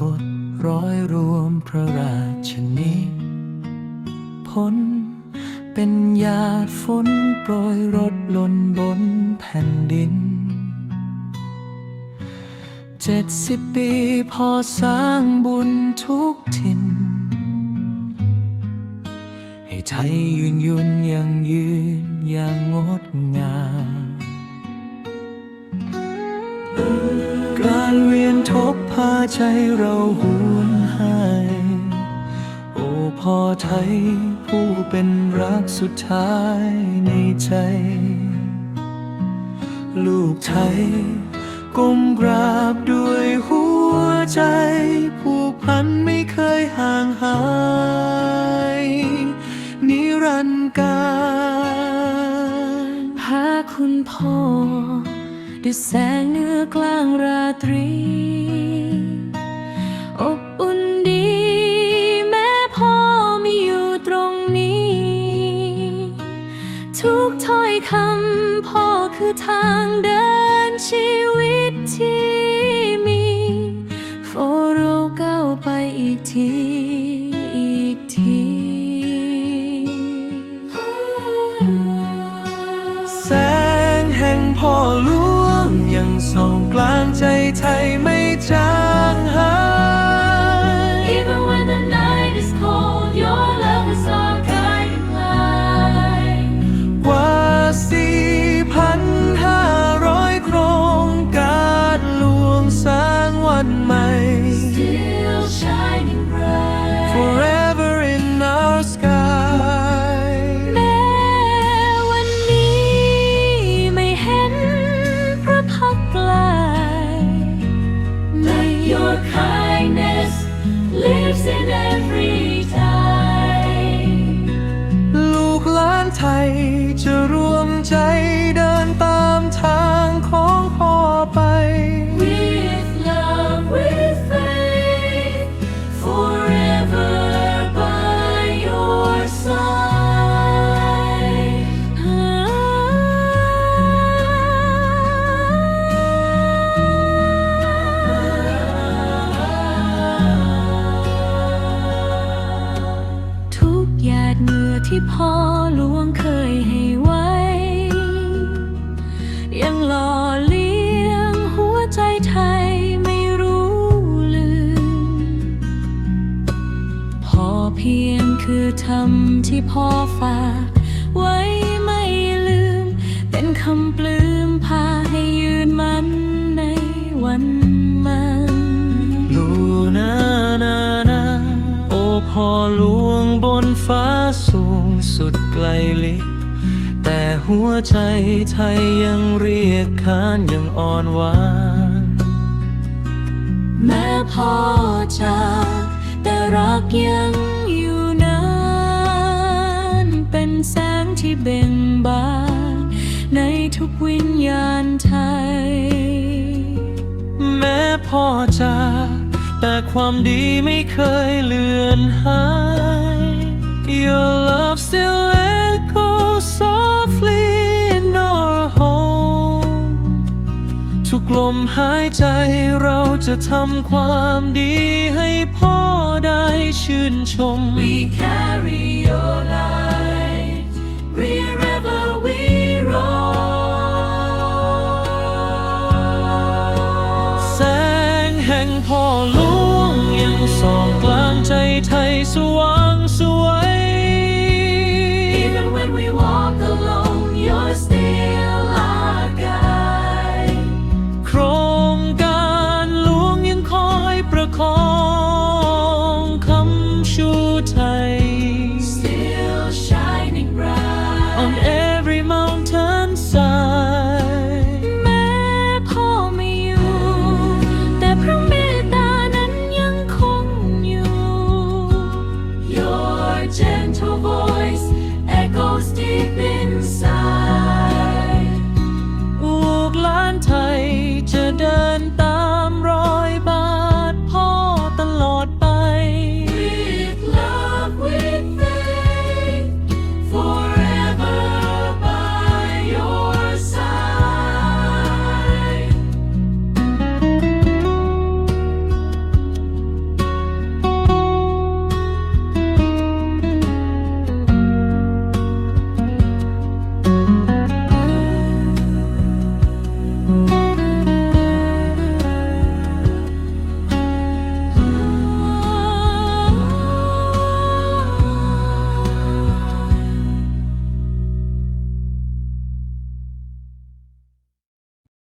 บทร้อยรวมพระราชนิพนเป็นหยาดฝนโปรยรดลนบนแผ่นดิน เจ็ดสิบปีพอสร้างบุญทุกถิ่นให้ไทยยืนยุนยังยืนอย่างงด เวียนทบพาใจเราหวนหายโอ้พ่อไทยผู้เป็นรักสุดท้ายในใจ ลูกไทยก้มกราบด้วยหัวใจผูกพันไม่เคยห่างหาย นิรันดร์การหาคุณพ่อ ด้วยแสงเหนือกลางราตรี อบอุ่นดี แม้พ่อไม่อยู่ตรงนี้ ทุกถ้อยคำพ่อคือทางเดินชีวิตที่มีโฟโรก้าวไปอีกทีอีกทีแสงแห่งพ่อหล วงยังส่องกลางใจไทยไม่จางหาย Even when the night is cold, your love is our guiding light. กว่าสี่พันห้าร้อยโครงการหลวงสร้างวันใหม่ ไทยจะรวมใจ หลวงเคยให้ไว้ ยังหล่อเลี้ยงหัวใจไทยไม่รู้ลืม พอเพียงคือทำที่พ่อฝากไว้ไม่ลืม เป็นคำปลื้มพาให้ยืนมันในวันมันลูนานานา โอ้พ่อหลวงบนฟ้าสูง สุดไกลลิบแต่หัวใจไทยยังเรียกขานยังอ่อนหวาน แม้พ่อจากแต่รักยังอยู่นานเป็นแสงที่เบ่งบาน ในทุกวิญญาณไทย แม้พ่อจากแต่ความดีไม่เคยเลือนหาย Your love still echoes softly in our home ทุกลมหายใจเราจะทำความดีให้พ่อได้ชื่นชม We carry your light wherever we roam. แสงแห่งพ่อหลวงยังส่องกลางใจไทยสว่าง every moment.